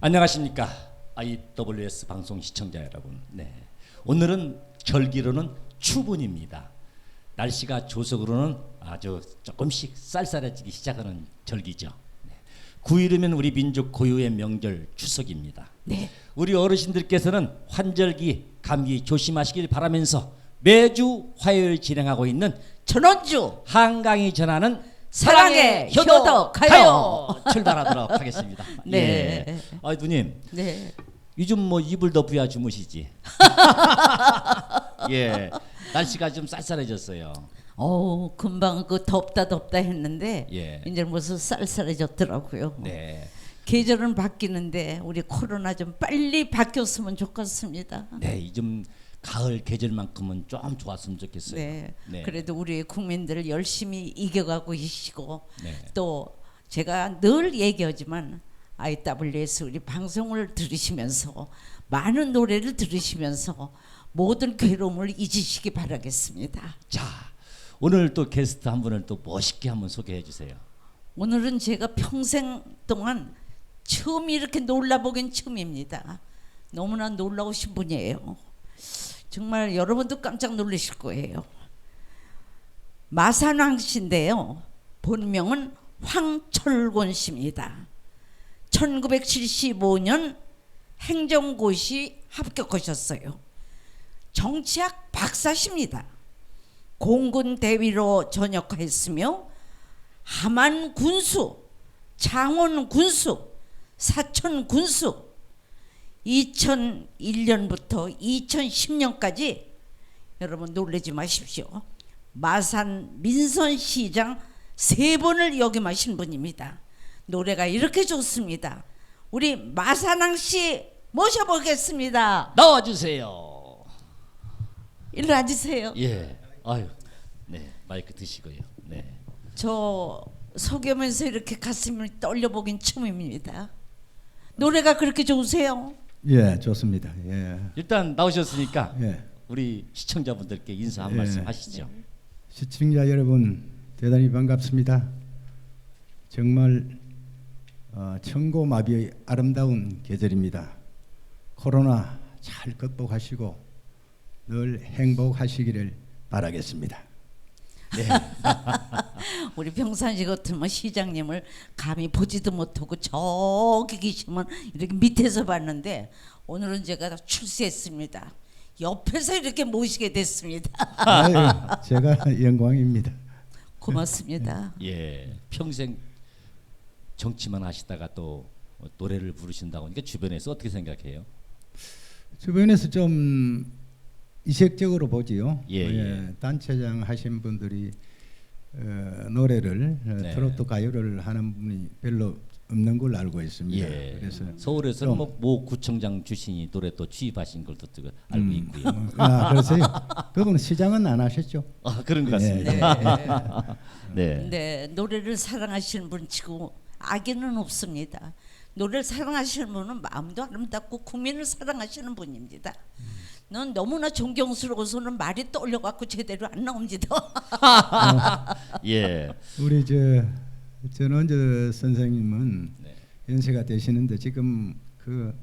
안녕하십니까 IWS 방송 시청자 여러분. 네. 오늘은 절기로는 추분입니다. 날씨가 조석으로는 아주 조금씩 쌀쌀해지기 시작하는 절기죠. 네. 9일이면 우리 민족 고유의 명절 추석입니다. 네. 우리 어르신들께서는 환절기 감기 조심하시길 바라면서 매주 화요일 진행하고 있는 전원주 한강이 전하는 사랑의 효도 가요. 출발하도록 하겠습니다. 네. 예. 아 누님 네. 요즘 뭐 이불 덮어야 주무시지. 예. 날씨가 좀 쌀쌀해졌어요. 어 금방 그 덥다 덥다 했는데 예. 이제 무슨 쌀쌀해졌더라고요. 네. 계절은 바뀌는데 우리 코로나 좀 빨리 바뀌었으면 좋겠습니다. 네, 이좀 가을 계절만큼은 좀 좋았으면 좋겠어요. 네. 네. 그래도 우리 국민들 열심히 이겨가고 계시고 네. 또 제가 늘 얘기하지만 IWS 우리 방송을 들으시면서 많은 노래를 들으시면서 모든 괴로움을 잊으시기 바라겠습니다. 자, 오늘 또 게스트 한 분을 또 멋있게 한번 소개해 주세요. 오늘은 제가 평생 동안 처음 이렇게 놀라보긴 처음입니다. 너무나 놀라우신 분이에요. 정말 여러분도 깜짝 놀라실 거예요. 마산왕 씨인데요. 본명은 황철곤 씨입니다. 1975년 행정고시 합격하셨어요. 정치학 박사십니다. 공군 대위로 전역했으며 함안 군수, 창원 군수, 사천 군수 2001년부터 2010년까지 여러분 놀라지 마십시오. 마산 민선시장 세 번을 역임하신 분입니다. 노래가 이렇게 좋습니다. 우리 마산항 씨 모셔보겠습니다. 나와 주세요. 일로 앉으세요. 예. 아유. 네. 마이크 드시고요. 네. 저 속여면서 이렇게 가슴을 떨려 보긴 처음입니다. 노래가 그렇게 좋으세요? 예, 좋습니다. 예. 일단 나오셨으니까 예. 우리 시청자분들께 인사 한 예. 말씀 하시죠. 시청자 여러분 대단히 반갑습니다. 정말 어, 천고마비의 아름다운 계절입니다. 코로나 잘 극복하시고 늘 행복하시기를 바라겠습니다. 우리 평상시 같으면 시장님을 감히 보지도 못하고 저기 계시면 이렇게 밑에서 봤는데 오늘은 제가 출세했습니다. 옆에서 이렇게 모시게 됐습니다. 아유, 제가 영광입니다. 고맙습니다. 예. 평생 정치만 하시다가 또 노래를 부르신다고 하니까 주변에서 어떻게 생각해요? 주변에서 좀 이색적으로 보지요. 예, 예. 단체장 하신 분들이 어, 노래를 어, 네. 트로트 가요를 하는 분이 별로 없는 걸로 알고 있습니다. 예. 그래서 서울에서는 좀- 뭐모 구청장 주신이 노래 또 취입하신 걸도 또 알고 음, 있고요. 어, 아, 그러세요? 그분 시장은 안 하셨죠? 아, 그런 것 예, 같습니다. 네. 네, 노래를 사랑하시는 분 치고 악의는 없습니다. 노래를 사랑하시는 분은 마음도 아름답고 국민을 사랑하시는 분입니다. 넌 너무나 존경스러워서는 말이 떨려갖고 제대로 안 나옵니다. 예. 우리 저 전원저 선생님은 네. 연세가 되시는데 지금 그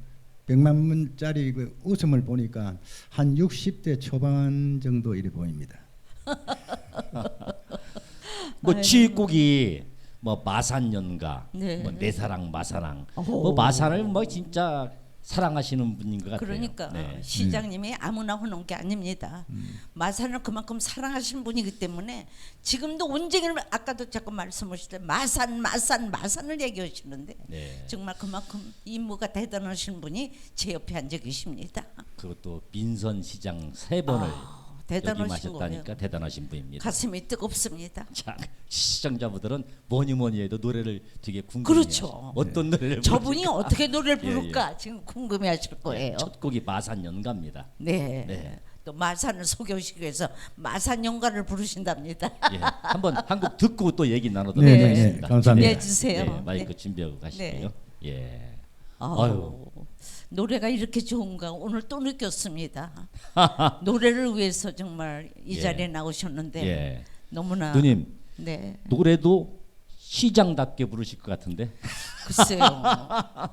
100만 원짜리 그 웃음을 보니까 한 60대 초반 정도 이래 보입니다. 뭐 취입곡이 뭐 마산연가, 네. 뭐 내 사랑 마사랑, 오. 뭐 마산을 뭐 진짜 사랑하시는 분인 것 같아요. 그러니까 네. 시장님이 아무나 하는 게 아닙니다. 마산을 그만큼 사랑하시는 분이기 때문에 지금도 온종일 아까도 자꾸 말씀하실 때 마산 마산 마산을 얘기하시는데 네. 정말 그만큼 임무가 대단하신 분이 제 옆에 앉아 계십니다. 그것도 민선 시장 세 번을 아, 대단하신 거예요. 대단하신 분입니다. 가슴이 뜨겁습니다. 자, 시청자분들은 뭐니 뭐니 해도 노래를 되게 궁금해요. 그렇죠. 어떤 노래를 저분이? 어떻게 노래를 예, 예. 부를까 지금 궁금해하실 거예요. 예, 첫 곡이 마산연가입니다. 네. 네. 또 마산을 소개하시기 위해서 마산 연가를 부르신답니다. 예, 한번 한곡 듣고 또 얘기 나누도록 네, 네, 하겠습니다. 네, 감사합니다. 네, 주세요. 네, 마이크 네. 준비하고 가실게요. 예. 아우, 아유. 노래가 이렇게 좋은가 오늘 또 느꼈습니다. 노래를 위해서 정말 이 예. 자리에 나오셨는데 예. 너무나 누님 네. 노래도 시장답게 부르실 것 같은데. 글쎄요.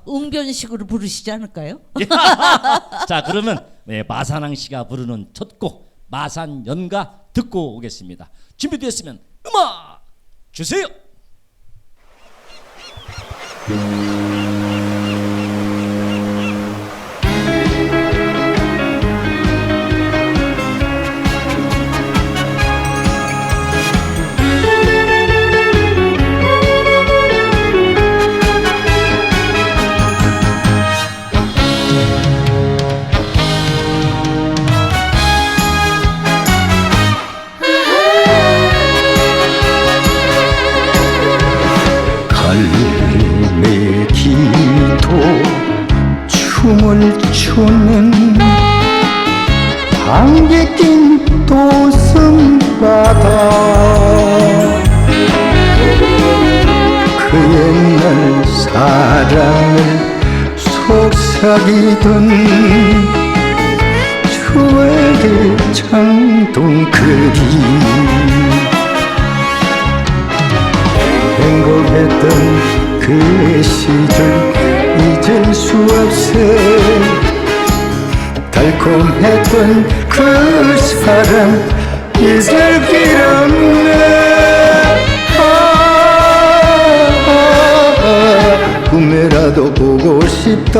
웅변식으로 부르시지 않을까요? 자 그러면 네, 마산항 씨가 부르는 첫 곡 마산 연가 듣고 오겠습니다. 준비되었으면 음악 주세요. 갈매 기도 춤을 추는 방귀 낀 도승바다. 그 옛날 사랑을 속삭이던 추억의 장동 그리 행복했던 그 시절 잊을 수 없어 달콤했던 그 사랑 잊을 길 없네 아, 아, 아, 꿈에라도 보고 싶다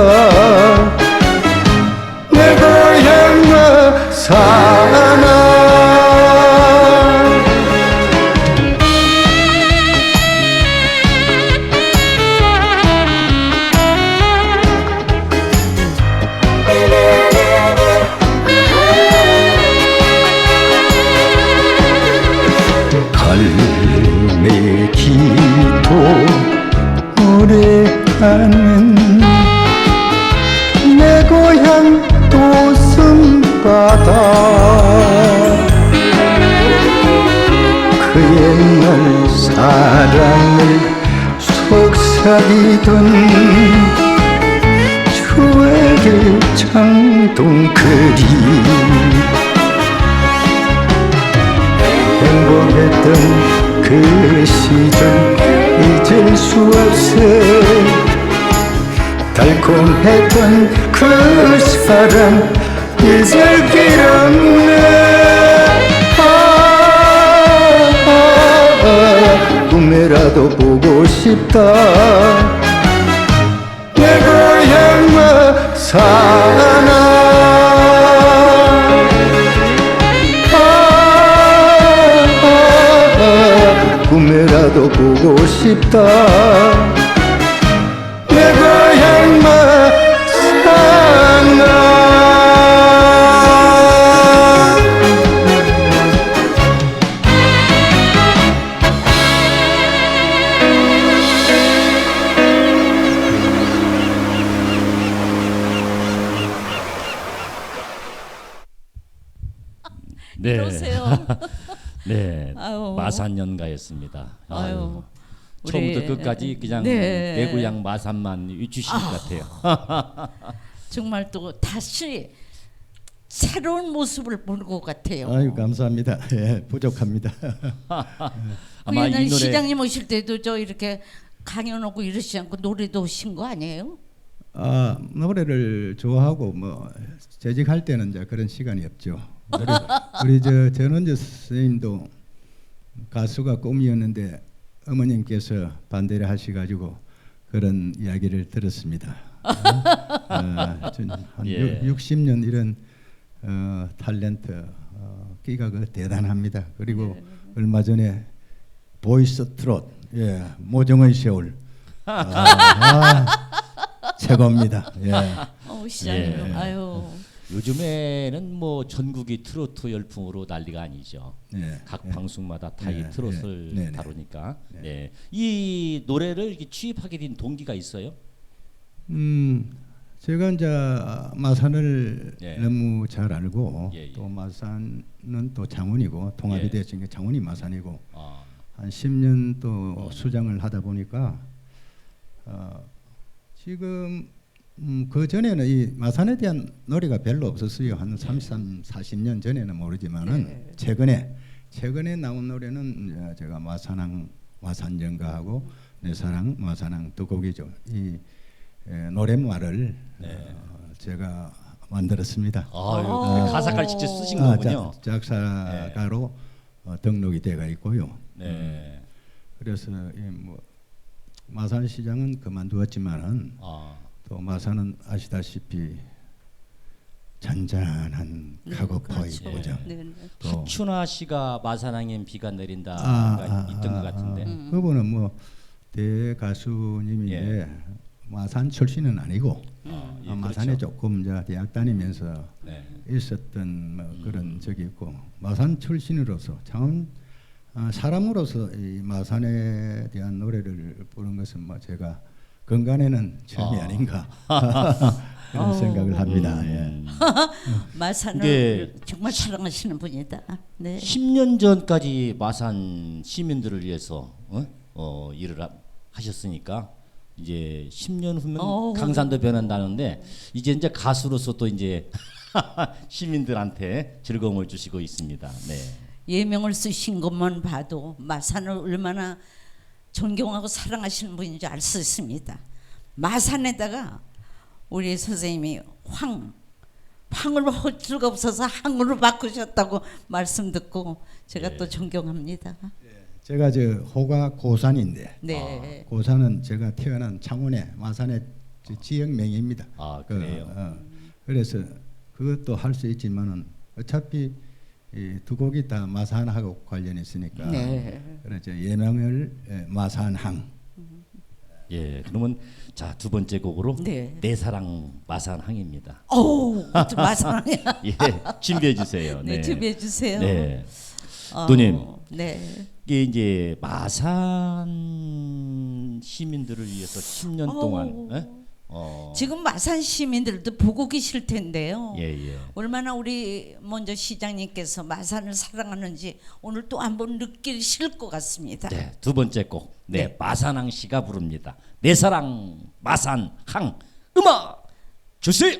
그 옛날 사랑을 속삭이던 추억의 장동그리 행복했던 그 시절 잊을 수 없어 달콤했던 그 사랑 잊을 길 없네 꿈에라도 보고 싶다. 내 고향과 사나 아, 꿈에라도 보고 싶다 우리- 끝까지 그냥 네. 내 고향 마산만 유추실 것 같아요. 정말 또 다시 새로운 모습을 보는 것 같아요. 아유 감사합니다. 예, 부족합니다. 아마 이 노래 시장님 오실 때도 저 이렇게 강연하고 이러시지 않고 노래도 오신 거 아니에요? 아 노래를 좋아하고 뭐 재직할 때는 이제 그런 시간이 없죠. 우리, 우리 저 전원주 선생님도 가수가 꿈이었는데 어머님께서 반대를 하시가지고 그런 이야기를 들었습니다. 어, 전한 예. 60년 이런 어, 탤런트 어, 끼가 그 대단합니다. 그리고 얼마 전에 보이스 트롯 예 모정의 세월 아, 아, 최고입니다. 예. 어, 시장님, 예. 아유, 요즘에는 뭐 전국이 트로트 열풍으로 난리가 아니죠. 네. 각 네. 방송마다 다 이 네, 트롯을 네, 네, 다루니까. 네. 네. 이 노래를 이렇게 취입하게 된 동기가 있어요? 음, 제가 이제 마산을 예. 너무 잘 알고 예, 예. 또 마산은 또 장원이고 통합이 예. 됐으니까 장원이 마산이고 아, 한 10년 또 수장을 하다 보니까 어, 지금 음, 그 전에는 이 마산에 대한 노래가 별로 없었어요. 한 33, 40년 전에는 모르지만은 예. 최근에 최근에 나온 노래는 제가 마산항 마산연가하고 내 사랑 마산항 두 곡이죠. 이 에, 노랫말을 어, 제가 만들었습니다. 아유, 어. 가사까지 직접 쓰신 아, 거군요. 작, 작사가로 어, 등록이 돼가 있고요. 네. 그래서 이 뭐 마산 시장은 그만두었지만은 아, 또 마산은 아시다시피 잔잔한 가고파의 그렇죠. 고장. 네, 네. 또 하춘화 씨가 마산항엔 비가 내린다가 아, 아, 있던 아, 것 같은데. 아, 그분은 뭐 대가수님인데 예. 마산 출신은 아니고 아, 예, 아, 마산에 그렇죠. 조금 이제 대학 다니면서 네. 있었던 뭐 그런 적이 있고 마산 출신으로서 참 아, 사람으로서 이 마산에 대한 노래를 부른 것은 뭐 제가 건강에는 처음이 아. 아. 닌가 그런 생각을 합니다. 예. 음, 마산을 이게 정말 사랑하시는 분이다. 네. 10년 전까지 마산 시민들을 위해서 어? 어, 일을 하, 하셨으니까 이제 10년 후면 어우. 강산도 변한다는데 이제 이제 가수로서 또 이제 시민들한테 즐거움을 주시고 있습니다. 네. 예명을 쓰신 것만 봐도 마산을 얼마나 존경하고 사랑하시는 분인지 알 수 있습니다. 마산에다가 우리 선생님이 황 황을 할 수가 없어서 항으로 바꾸셨다고 말씀 듣고 제가 예. 또 존경합니다. 제가 저 호가 고산인데 네. 고산은 제가 태어난 창원의 마산의 저 지역명입니다. 아 그, 그래요. 어, 그래서 그것도 할 수 있지만은 어차피 이 두 곡이 다 마산하고 관련이 있으니까 네. 그래서 예명을 예, 마산항 예. 그러면 자 두 번째 곡으로 네. 내 사랑 마산항입니다. 또 마산이야. 예. 준비해 주세요. 네, 준비해 주세요. 네. 어, 누님. 네. 이게 이제 마산 시민들을 위해서 10년 동안. 예? 어, 지금 마산 시민들도 보고 계실 텐데요. 예, 예. 얼마나 우리 먼저 시장님께서 마산을 사랑하는지 오늘 또 한번 느끼실 것 같습니다. 네, 두 번째 곡. 네, 네. 마산항 씨가 부릅니다. 내 사랑 마산항 음악 주세요.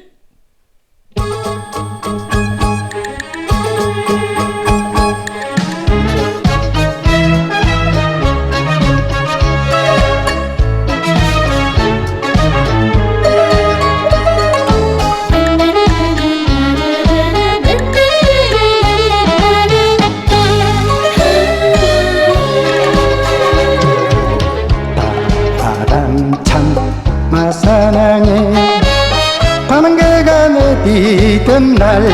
날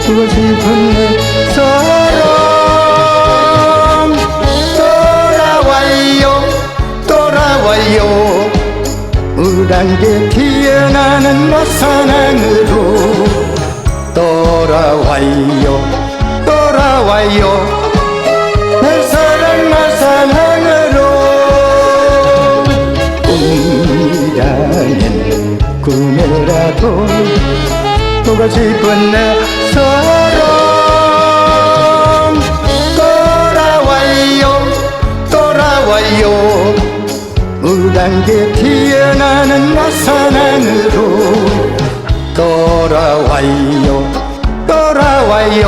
주고 싶은 내 사랑. 돌아와요 돌아와요. 우란게 피어나는 마산항으로. 돌아와요 돌아와요. 내 사랑 마산항으로. 꿈이라는 꿈에라도 누가 짚은 내 사랑 돌아와요 돌아와요. 무단게 피어나는 나산 안으로. 돌아와요 돌아와요.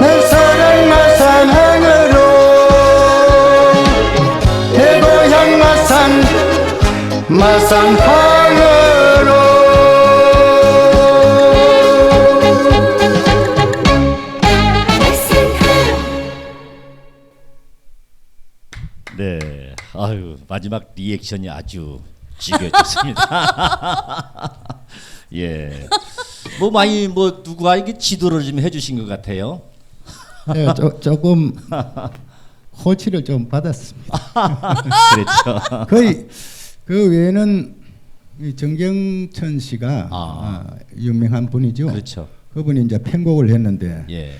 내 사랑 나산 안으로. 내 고향 마산 마산 리액션이 아주 지겨졌습니다. 예. 뭐 많이 뭐 누가 이게 지도를 좀 해주신 것 같아요. 네, 조, 조금 호치를 좀 받았습니다. 그렇죠. 거의 그 외에는 이 정경천 씨가 아. 아, 유명한 분이죠. 그렇죠. 그분이 이제 편곡을 했는데 예.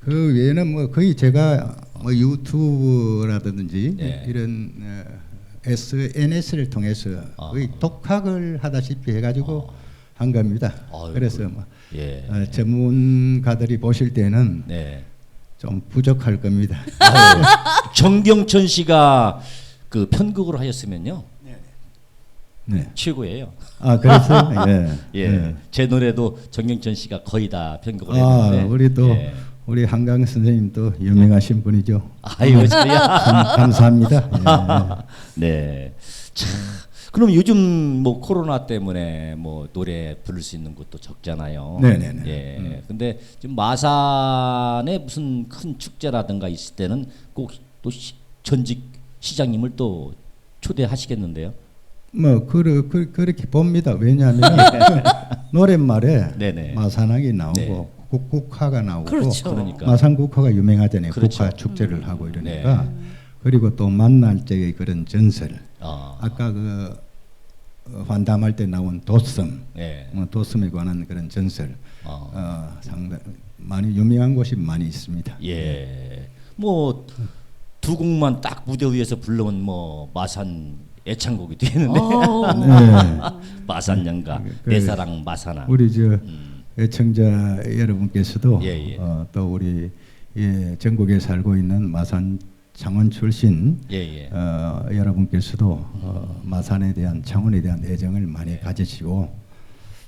그 외에는 뭐 거의 제가 뭐 유튜브라든지 예. 이런 어, SNS를 통해서 아. 독학을 하다시피 해가지고 한 겁니다. 아유, 그래서 그- 뭐 예. 어, 전문가들이 보실 때는 네. 좀 부족할 겁니다. 아유, 정경천 씨가 그 편곡을 하셨으면요 네. 최고예요. 아 그래서 예. 예. 예. 제 노래도 정경천 씨가 거의 다 편곡을 아 했는데. 우리 또 예. 우리 한강 선생님도 유명하신 분이죠. 아이고 저야. 감, 감사합니다. 예. 네. 참. 그럼 요즘 뭐 코로나 때문에 뭐 노래 부를 수 있는 곳도 적잖아요. 네네네. 예. 음. 근데 지금 마산에 무슨 큰 축제라든가 있을 때는 꼭 또 전직 시장님을 또 초대하시겠는데요. 뭐 그르, 그, 그렇게 봅니다. 왜냐하면 노랫말에 네네. 마산항이 나오고 네. 국국화가 나오고 그렇죠. 그러니까. 마산 국화가 유명하잖아요. 그렇죠. 국화 축제를 하고 이러니까 그리고 또 만날 때의 그런 전설. 아. 아까 그 어, 환담할 때 나온 도섬, 예. 뭐 도섬에 관한 그런 전설, 아. 어, 상당 많이 유명한 곳이 많이 있습니다. 예. 뭐 두 곡만 딱 무대 위에서 부르면 뭐 마산 애창곡이 되는데 어, 네. 마산 연가 그- 내 사랑 마산아. 우리 저 음. 애청자 여러분께서도 예, 예. 어, 또 우리 예, 전국에 살고 있는 마산 창원 출신 예, 예. 어, 여러분께서도 어, 마산에 대한 창원에 대한 애정을 많이 네. 가지시고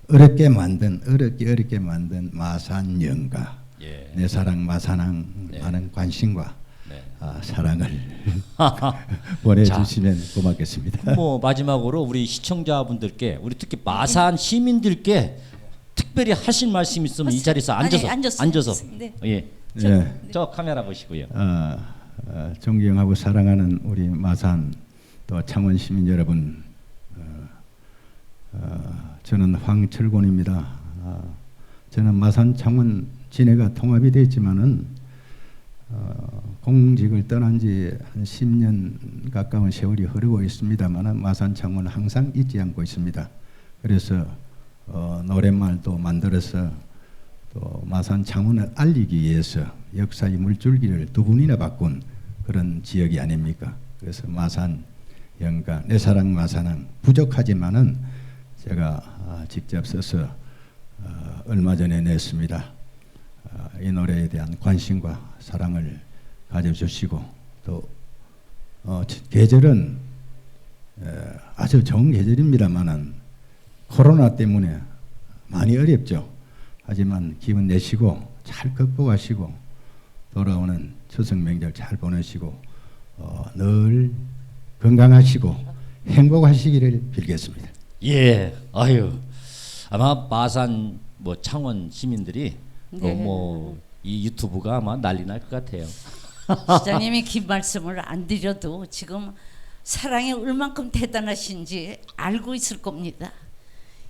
어렵게 만든 어렵게 어렵게 만든 마산 연가 예. 내 사랑 마산항 네. 많은 관심과 네. 아, 사랑을 보내주시면 고맙겠습니다. 뭐 마지막으로 우리 시청자분들께 우리 특히 마산 시민들께 특별히 하실 말씀 있으면 이 자리에서 아니, 앉아서 앉았어요. 앉아서 네. 예. 예. 저 카메라 보시고요. 어, 어, 존경하고 사랑하는 우리 마산 또 창원 시민 여러분, 어, 어, 저는 황철곤입니다. 어, 저는 마산 창원 진해가 통합이 됐지만은 어, 공직을 떠난 지 한 10년 가까운 세월이 흐르고 있습니다만은 마산 창원 항상 잊지 않고 있습니다. 그래서 어, 노랫말도 만들어서 또 마산 창원을 알리기 위해서 역사의 물줄기를 두 분이나 바꾼 그런 지역이 아닙니까? 그래서 마산 영가 내 사랑 마산항 부족하지만은 제가 아, 직접 써서 어, 얼마 전에 냈습니다. 아, 이 노래에 대한 관심과 사랑을 가져주시고 또 어, 지- 계절은 에, 아주 좋은 계절입니다만은 코로나 때문에 많이 어렵죠. 하지만 기운 내시고 잘 극복하시고 돌아오는 추석 명절 잘 보내시고 어, 늘 건강하시고 행복하시기를 빌겠습니다. 예. 아유. 아마 마산 뭐 창원 시민들이 네. 뭐이 유튜브가 아마 난리 날 것 같아요. 시장님이 긴 말씀을 안 드려도 지금 사랑이 얼만큼 대단하신지 알고 있을 겁니다.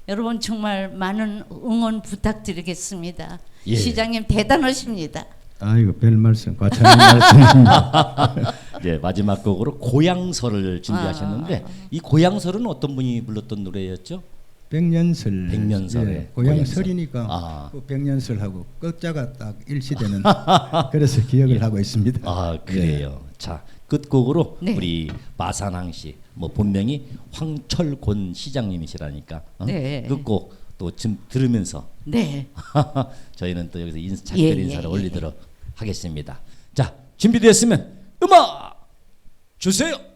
여러분 정말 많은 응원 부탁드리겠습니다. 예. 시장님 대단하십니다. 아이고 별 말씀 과찬한 말씀입니다. 예, 마지막 곡으로 고향설을 준비하셨는데 아. 이 고향설은 어떤 분이 불렀던 노래였죠? 백년설 백년설에 예, 고향설이니까 아. 그 백년설하고 끝자가 딱 일치되는 그래서 기억을 하고 있습니다. 아 그래요. 자 끝곡으로 네. 우리 마산항 씨, 뭐 본명이 황철곤 시장님이시라니까 어? 네. 끝곡 또좀 들으면서 네. 저희는 또 여기서 인사, 작별 예, 인사를 예, 예. 올리도록 하겠습니다. 자 준비됐으면 음악 주세요.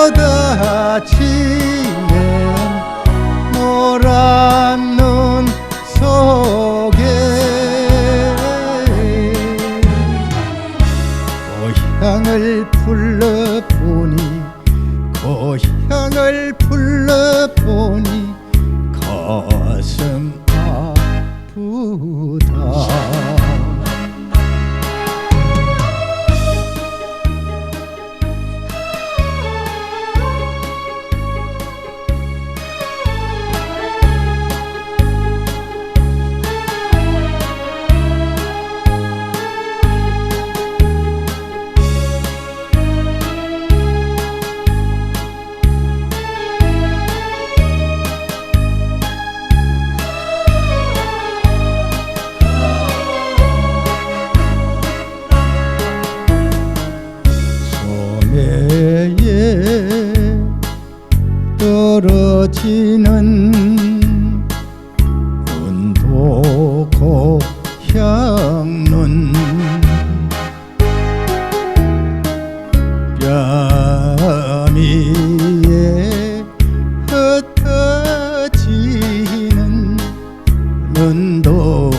쏟아지 눈도